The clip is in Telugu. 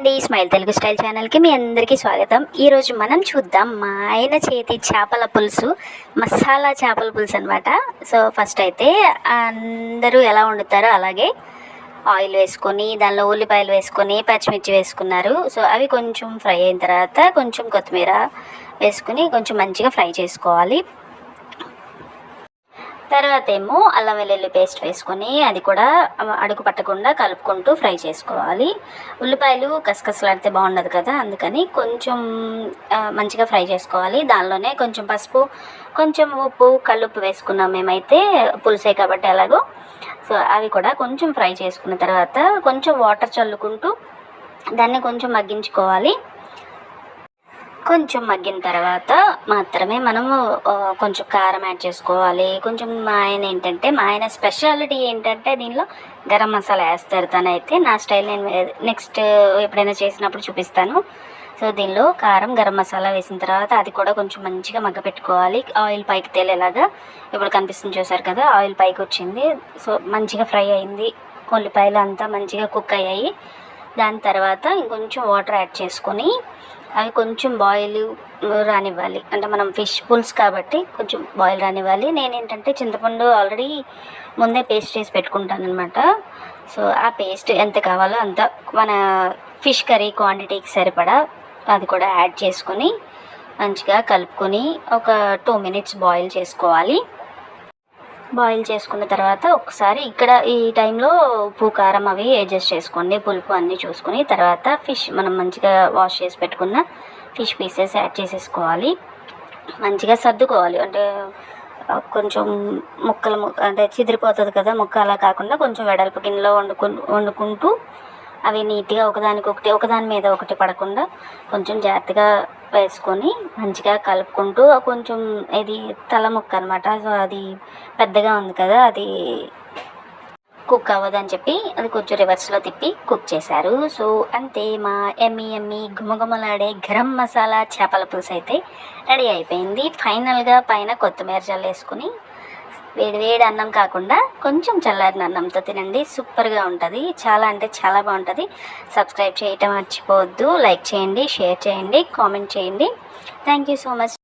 అండి. స్మైల్ తెలుగు స్టైల్ ఛానల్కి మీ అందరికీ స్వాగతం. ఈరోజు మనం చూద్దాం మా ఆయన చేతి చేపల పులుసు మసాలా చేపల పులుసు అనమాట సో ఫస్ట్ అయితే అందరూ ఎలా వండుతారో అలాగే ఆయిల్ వేసుకొని దానిలో ఉల్లిపాయలు వేసుకొని పచ్చిమిర్చి వేసుకున్నారు. సో అవి కొంచెం ఫ్రై అయిన తర్వాత కొంచెం కొత్తిమీర వేసుకుని కొంచెం మంచిగా ఫ్రై చేసుకోవాలి. తర్వాత ఏమో అల్లం వెల్లుల్లి పేస్ట్ వేసుకొని అది కూడా అడుగు పట్టకుండా కలుపుకుంటూ ఫ్రై చేసుకోవాలి. ఉల్లిపాయలు కసకసలాడితే బాగుండదు కదా అందుకని కొంచెం మంచిగా ఫ్రై చేసుకోవాలి. దానిలోనే కొంచెం పసుపు కొంచెం ఉప్పు కల్లుప్పు వేసుకున్నాం మేమైతే పులుసే కాబట్టి ఎలాగో సో అవి కూడా కొంచెం ఫ్రై చేసుకున్న తర్వాత కొంచెం వాటర్ చల్లుకుంటూ దాన్ని కొంచెం మగ్గించుకోవాలి. కొంచెం మగ్గిన తర్వాత మాత్రమే మనము కొంచెం కారం యాడ్ చేసుకోవాలి. కొంచెం మా ఆయన ఏంటంటే మా ఆయన స్పెషాలిటీ ఏంటంటే దీనిలో గరం మసాలా వేస్తారు. తనైతే నా స్టైల్ నేను నెక్స్ట్ ఎప్పుడైనా చేసినప్పుడు చూపిస్తాను. సో దీనిలో కారం గరం మసాలా వేసిన తర్వాత అది కూడా కొంచెం మంచిగా మగ్గ పెట్టుకోవాలి. ఆయిల్ పైకి తేలేలాగా ఇప్పుడు కనిపిస్తుంది చూసారు కదా ఆయిల్ పైకి వచ్చింది. సో మంచిగా ఫ్రై అయింది. ఉల్లిపాయలు అంతా మంచిగా కుక్ అయ్యాయి. దాని తర్వాత ఇంకొంచెం వాటర్ యాడ్ చేసుకొని అవి కొంచెం బాయిల్ రానివ్వాలి. అంటే మనం ఫిష్ పుల్స్ కాబట్టి కొంచెం బాయిల్ రానివ్వాలి. నేను ఏంటంటే చింతపండు ఆల్రెడీ ముందే పేస్ట్ చేసి పెట్టుకుంటాను అనమాట సో ఆ పేస్ట్ ఎంత కావాలో అంత మన ఫిష్ కర్రీ క్వాంటిటీకి సరిపడా అది కూడా యాడ్ చేసుకొని మంచిగా కలుపుకొని ఒక టూ మినిట్స్ బాయిల్ చేసుకోవాలి. బాయిల్ చేసుకున్న తర్వాత ఒకసారి ఇక్కడ ఈ టైంలో ఉప్పు కారం అవి అడ్జస్ట్ చేసుకోండి. పులుపు అన్నీ చూసుకొని తర్వాత ఫిష్ మనం మంచిగా వాష్ చేసి పెట్టుకున్న ఫిష్ పీసెస్ యాడ్ చేసేసుకోవాలి. మంచిగా సర్దుకోవాలి. అంటే కొంచెం ముక్కలు అంటే చిదిరిపోతుంది కదా ముక్క అలా కాకుండా కొంచెం వెడల్పు గిన్నెలో వండుకు వండుకుంటూ అవి నీట్గా ఒకదానికొకటి ఒకదాని మీద ఒకటి పడకుండా కొంచెం జాగ్రత్తగా వేసుకొని మంచిగా కలుపుకుంటూ కొంచెం ఇది తల ముక్క అనమాట సో అది పెద్దగా ఉంది కదా అది కుక్ అవ్వదని చెప్పి అది కొంచెం రివర్స్లో తిప్పి కుక్ చేశారు. సో అంతే మా ఎమ్మి ఎమ్మి గుమగుమలాడే గరం మసాలా చేపల పులుసు అయితే రెడీ అయిపోయింది. ఫైనల్గా పైన కొత్తిమీర జల్లేసుకుని వేడి వేడి అన్నం కాకుండా కొంచెం చల్లారిన అన్నంతో తినండి. సూపర్గా ఉంటుంది. చాలా అంటే చాలా బాగుంటుంది. సబ్స్క్రైబ్ చేయటం మర్చిపోవద్దు. లైక్ చేయండి షేర్ చేయండి కామెంట్ చేయండి. Thank you so much